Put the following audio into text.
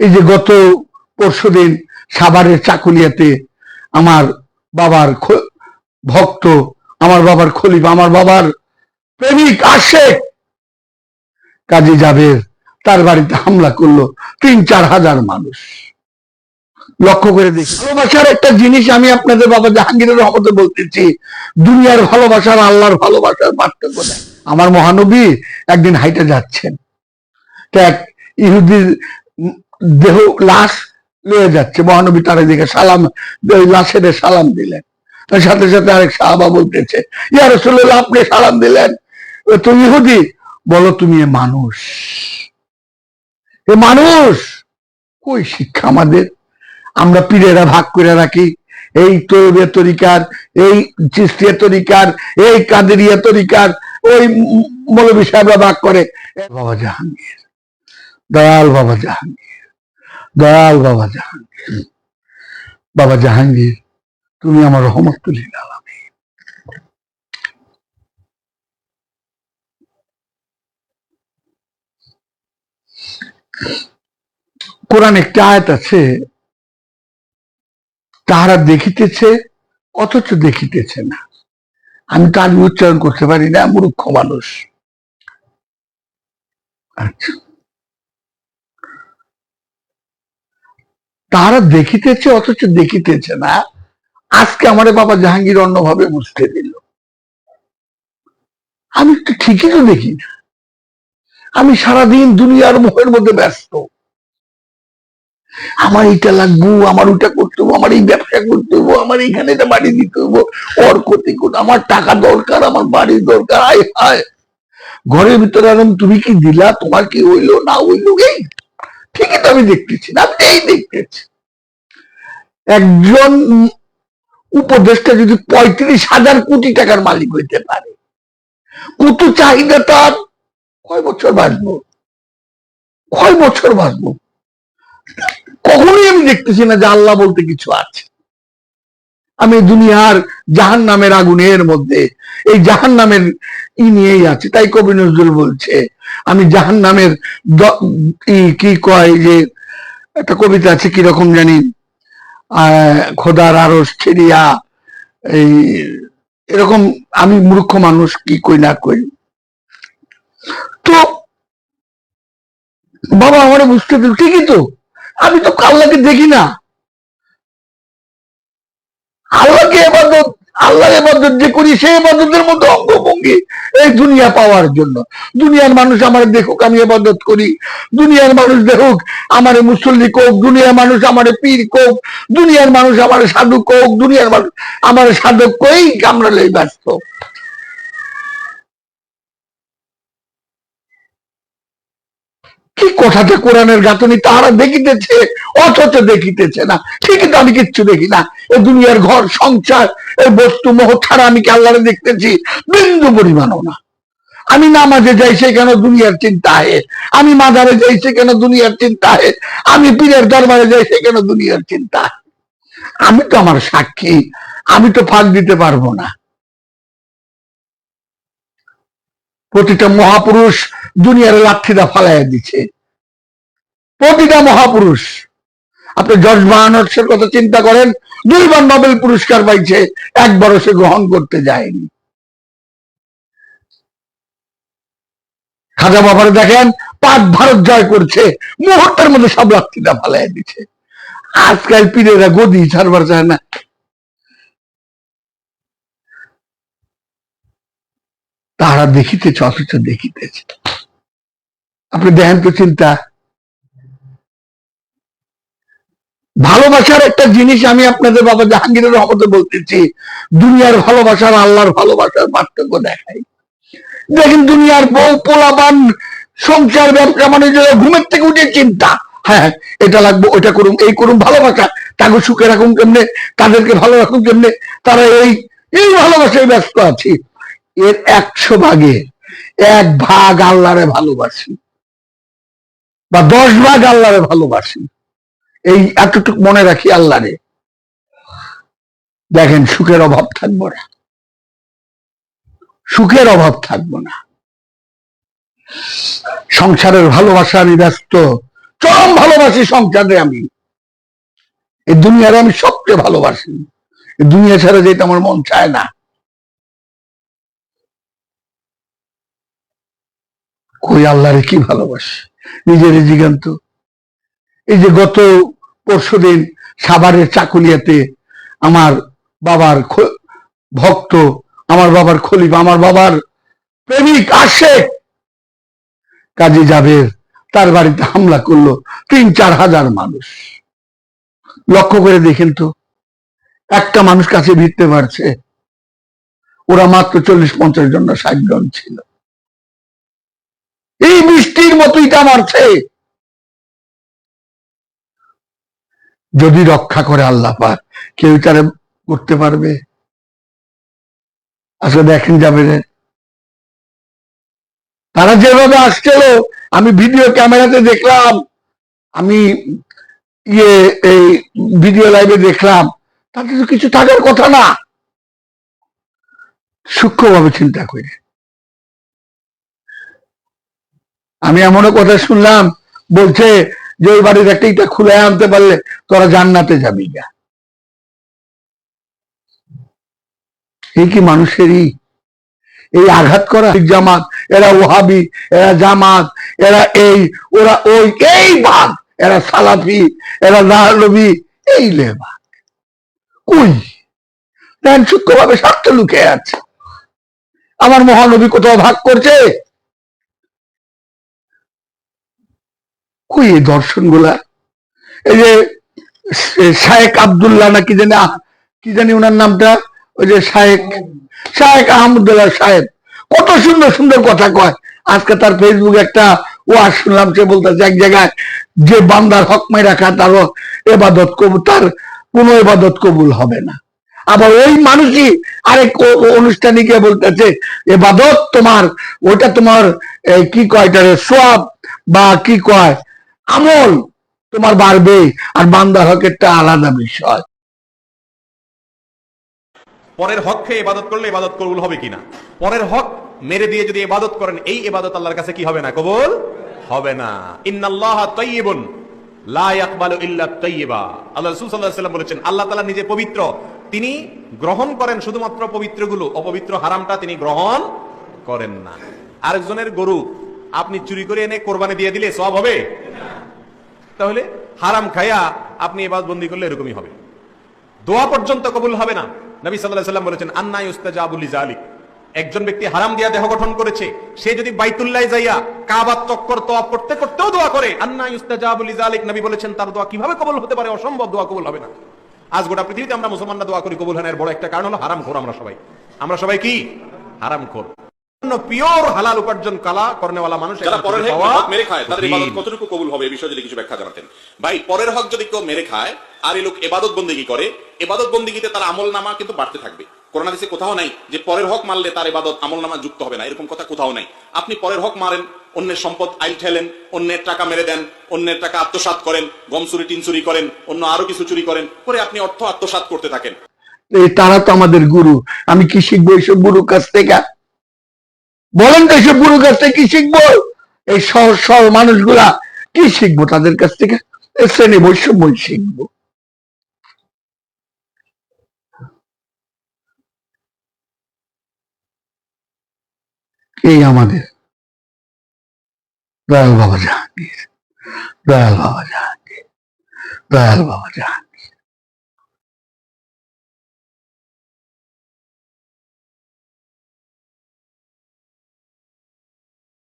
এই যে গত পরশুদিন সাভারের চাকুলিয়াতে আমার বাবার ভক্ত, আমার বাবার খলিফা, আমার বাবার প্রেমিক আশেক কাজী জাবের তার বাড়িতে হামলা করল তিন চার হাজার মানুষ। লক্ষ্য করে দেখি। ভালোবাসার একটা জিনিস আমি আপনাদের বাবা জাহাঙ্গীরের রহমতে বলতেছি, দুনিয়ার ভালোবাসার আল্লাহর ভালোবাসার পার্থক্য নেই। আমার মহানবী একদিন হাইটে যাচ্ছেন। তা এক ইহুদির দেহ লাশ লয়ে যাচ্ছে। মহানবী তার দিকে সালাম ওই লাশের সালাম দিলেন। তার সাথে সাথে আরেক সাহাবা বলতেছে, ইয়া রসুল্লাহ আপনি সালাম দিলেন? ও তো ইহুদি? বলো, তুমি এ মানুষ। এ মানুষ? কই শিক্ষা আমাদের? আমরা পীরেরা ভাগ করে রাখি। এই তৈরিয়া তরিকার, এই চিস্তিয়া তরিকার, এই কাদেরিয়া তরিকার, ওই মৌলবী সাহেবরা ভাগ করে। বাবা জাহাঙ্গীর দয়াল বাবা জাহাঙ্গীর। দয়াল বাবা জাহাঙ্গীর। বাবা জাহাঙ্গীর, তুমি আমার রহমতুল্লিল আলামী কোরআন একটা আয়াত আছে, তাহারা দেখিতেছে, অথচ দেখিতেছে না। আমি তো আগে উচ্চারণ করতে পারি না, মূর্খ মানুষ। তাহারা দেখিতেছে, অথচ দেখিতেছে না। আজকে আমার বাবা জাহাঙ্গীর অন্যভাবে বুঝতে দিল। আমি তো ঠিকই তো দেখি না। আমি সারাদিন দুনিয়ার মোহের মধ্যে ব্যস্ত। আমার এটা লাগবো, আমার ওটা করতে হব, আমার এই ব্যবসা করতে হব, আমার এইখানে এটা বাড়ি দিতে হব, ওর ক্ষতি করতে আমার টাকা দরকার, আমার বাড়ির দরকার, আয় হায় ঘরের ভিতরে আরাম তুমি কি দিলা, তোমার কি হইল না হইল এই? ঠিকই তো আমি দেখতেছি না এই দেখতেছি একজন উপদেষ্টা যদি পঁয়ত্রিশ হাজার কোটি টাকার মালিক হইতে পারে, কত চাহিদা তার? কয় বছর বাঁচবো? কয় বছর বাঁচবো? কখনোই আমি দেখতেছি না যে আল্লাহ বলতে কিছু আছে। আমি দুনিয়ার জাহান নামের আগুনের মধ্যে, এই জাহান নামের ই নিয়েই আছে। তাই কবি নজরুল বলছে আমি জাহান নামের কি কয় যে, একটা কবিতা আছে, কীরকম জানি? খোদার আরস ছেড়িয়া, এই, এরকম আমি মূর্খ মানুষ, কি কই না কই? তো, বাবা আমার বুঝতে দিল, ঠিকই তো, আমি তো আল্লাহকে দেখি না। আল্লাহকে এবাদত আল্লাহর এবাদত যে করি, সেই এবাদতের মধ্যে অঙ্গভঙ্গি। এই দুনিয়া পাওয়ার জন্য। দুনিয়ার মানুষ আমার দেখুক, আমি এবাদত করি। দুনিয়ার মানুষ দেখুক, আমার মুসল্লি কোক, দুনিয়ার মানুষ আমার পীর কোক, দুনিয়ার মানুষ আমার সাধু কোক, দুনিয়ার মানুষ আমার সাধক কই আমরা লই ব্যস্ত। কি কোরআনের গাঁথনি তাহারা দেখিতেছে, অথচ দেখিতেছে না। ঠিকই তো আমি কিচ্ছু দেখি না। এই দুনিয়ার ঘর, সংসার এই বস্তু, মোহ ছাড়া আমি কি আল্লাহরে দেখতেছি? বিন্দু পরিমাণও না। আমি নামাজে যাই সেখানে দুনিয়ার চিন্তা হে? আমি মাজারে যাই সেখানে দুনিয়ার চিন্তা হে? আমি পীরের দরবারে যাই সেখানে দুনিয়ার চিন্তা আমি তো আমার সাক্ষী। আমি তো ফাঁক দিতে পারব না। প্রতিটা মহাপুরুষ দুনিয়ার লাঠিটা ফালাইয়া দিচ্ছে প্রতিটা মহাপুরুষ। আপনি জর্জ বাহানর্সের কথা চিন্তা করেন, দুইবার নোবেল পুরস্কার পাইছে, একবারও সে গ্রহণ করতে যায়নি। খাজা বাবারে দেখেন পাক ভারত জয় করছে, মুহূর্তের মধ্যে সব লাঠিটা ফালাইয়া দিচ্ছে আজকাল পীরেরা গদি ছাড়বার চায় না। তারা দেখিতেছে, অথচ দেখিতেছে। আপনি দেখেন তো চিন্তা ভালোবাসার একটা জিনিস আমি আপনাদের বাবা জাহাঙ্গীরের রহমতে বলতেছি, দুনিয়ার ভালোবাসার আল্লাহর ভালোবাসার পার্থক্য দেখাই দেখেন দুনিয়ার বউ পোলাবান সংসার, ব্যবসা মানে ঘুমের থেকে উঠে চিন্তা। হ্যাঁ এটা লাগবে ওটা করুন, এই করুন, ভালোবাসা। তাকে সুখে রাখুন কেমনে? তাদেরকে ভালো রাখুন কেমনে? তারা এই এই ভালোবাসায় ব্যস্ত আছি। এর একশো ভাগে এক ভাগ আল্লাহরে ভালোবাসি। বা দশ ভাগ আল্লাহরে ভালোবাসি। এই এতটুকু মনে রাখি আল্লাহরে দেখেন সুখের অভাব থাকব না। সুখের অভাব থাকব না। সংসারের ভালোবাসা আমি ব্যস্ত। চরম ভালোবাসি সংসারে আমি। এই দুনিয়ারে আমি সবচেয়ে ভালোবাসি। দুনিয়া ছাড়া যেতে আমার মন চায় না। কই আল্লাহরে কি ভালোবাসি? নিজের জিগান্ত এই যে গত পরশুদিন সাভারের চাকুলিয়াতে আমার বাবার ভক্ত, আমার বাবার খলিফা, আমার বাবার প্রেমিক আসে কাজী জাবের তার বাড়িতে হামলা করল তিন, চার হাজার মানুষ। লক্ষ্য করে দেখেন তো, একটা মানুষ কাছে ভিড়তে পারছে। ওরা মাত্র চল্লিশ, পঞ্চাশ জন না ষাট জন ছিল। এই বৃষ্টির মতো ইটা মারছে যদি রক্ষা করে আল্লাহ পাক, কেউ তারা করতে পারবে? আসলে দেখেন যাবে তারা যেভাবে আসছিল, আমি ভিডিও ক্যামেরাতে দেখলাম, আমি ইয়ে এই ভিডিও লাইভে দেখলাম, তাতে তো কিছু থাকার কথা না। সূক্ষ্মভাবে চিন্তা করে। আমি এমনও কথা শুনলাম, বলছে যে ওই বাড়ির একটা ইটা খুলে আনতে পারলে তোরা জান্নাতে যাবি গা। এই কি মানুষেরই? এই আঘাত করা জামাত, এরা ওহাবি, এরা জামাত, এরা এই, ওরা ওই, এই বাদ এরা সালাফি, এরা নাহলবি এই লেবা কই? দেন সূক্ষ্মভাবে স্বার্থ লুকে আছে। আমার মহানবী কোথাও ভাগ করছে? কই এই দর্শনগুলা এই যে শায়েক আবদুল্লাহ না কি জানি কি জানি ওনার নামটা? ওই যে শায়েক শায়েক আহমদুল্লাহ সাহেব। কত সুন্দর সুন্দর কথা কয়। আজকে তার ফেসবুক একটা ওয়াজ শুনলাম, সে বলতেছে এক জায়গায়, যে বান্দার হক মেরা খায় তার এবাদত কবুল তার কোনো এবাদত কবুল হবে না। আবার ওই মানুষই আরেক অনুষ্ঠানে গিয়ে বলতেছে, এবাদত তোমার, ওটা তোমার কি কয় সোয়াব বা কি কয়? আমল তোমার বাড়বে আর বান্দার হকেরটা আলাদা বিষয়। পরের হক খেয়ে ইবাদত করলে ইবাদত কবুল হবে কিনা? পরের হক মেরে দিয়ে যদি ইবাদত করেন, এই ইবাদত আল্লাহর কাছে কি হবে না? কবুল হবে না। ইন্নাল্লাহা তাইয়িবুন, লা ইয়াকবালু ইল্লা তাইয়িবা। আল্লাহ রাসূল সাল্লাল্লাহু আলাইহি ওয়াসাল্লাম বলেছেন, আল্লাহ তাআলা নিজে পবিত্র। তিনি গ্রহণ করেন শুধুমাত্র পবিত্রগুলো, অপবিত্র হারামটা তিনি গ্রহণ করেন না। আরেকজনের গরু আপনি চুরি করে এনে কোরবানি দিয়ে দিলে সব হবে? তাহলে হারাম খায়া আপনি এবাদত বন্দি করলে এরকমই হবে। দোয়া পর্যন্ত কবুল হবে না। নবী আলাইহি সাল্লাম বলেছেন, আন্না ইউস্তাজাবু লিজালিক। একজন ব্যক্তি হারাম দিয়া দেহ গঠন করেছে, সে যদি বাইতুল্লাহ যাইয়া কাবার চক্কর তোয়াব করতে করতেও দোয়া করে, আন্না ইউস্তাজাবু লিজালিক। নবী বলেছেন, তার দোয়া কীভাবে কবুল হতে পারে? অসম্ভব দোয়া কবুল হবে না। আজ গোটা পৃথিবীতে আমরা মুসলমানরা দোয়া করি, কবুল না। এর বড় একটা কারণ হলো হারাম খোর আমরা সবাই। আমরা সবাই কি? হারাম খোর পিওর হালাল উপার্জন কালা করনেওয়ালা মানুষ যারা পরের হক মেরে খায় তাদের ইবাদত কতটুকু কবুল হবে এই বিষয়ে যদি কিছু ব্যাখ্যা জানাতেন। ভাই পরের হক যদি কেউ মেরে খায় আর এই লোক এবাদত বন্দিগি করে? এবাদত বন্দিগিতে তার আমল নামা কিন্তু বাড়তে থাকবে। করোনা দেশে কোথাও নাই যে পরের হক মারলে তার এবাদত আমল নামা যুক্ত হবে না এরকম কথা কোথাও নাই। আপনি পরের হক মারেন অন্যের সম্পদ আইল ঠেলেন অন্যের টাকা মেরে দেন অন্যের টাকা আত্মসাৎ করেন গম চুরি টিন চুরি করেন অন্য আরও কিছু চুরি করেন করে আপনি অর্থ আত্মসাৎ করতে থাকেন। তারা তো আমাদের গুরু। আমি কি শিখব এইসব গুরুর কাছ থেকে? বলেন তো এইসব গুরুর কাছ থেকে কি শিখব? এই সহজ সরল মানুষগুলা কি শিখব তাদের কাছ থেকে? শ্রেণি বৈষম্য শিখব। এই আমাদের। দয়াল বাবা জাহাঙ্গীর। দয়াল বাবা জাহাঙ্গীর। দয়াল বাবা জাহাঙ্গীর।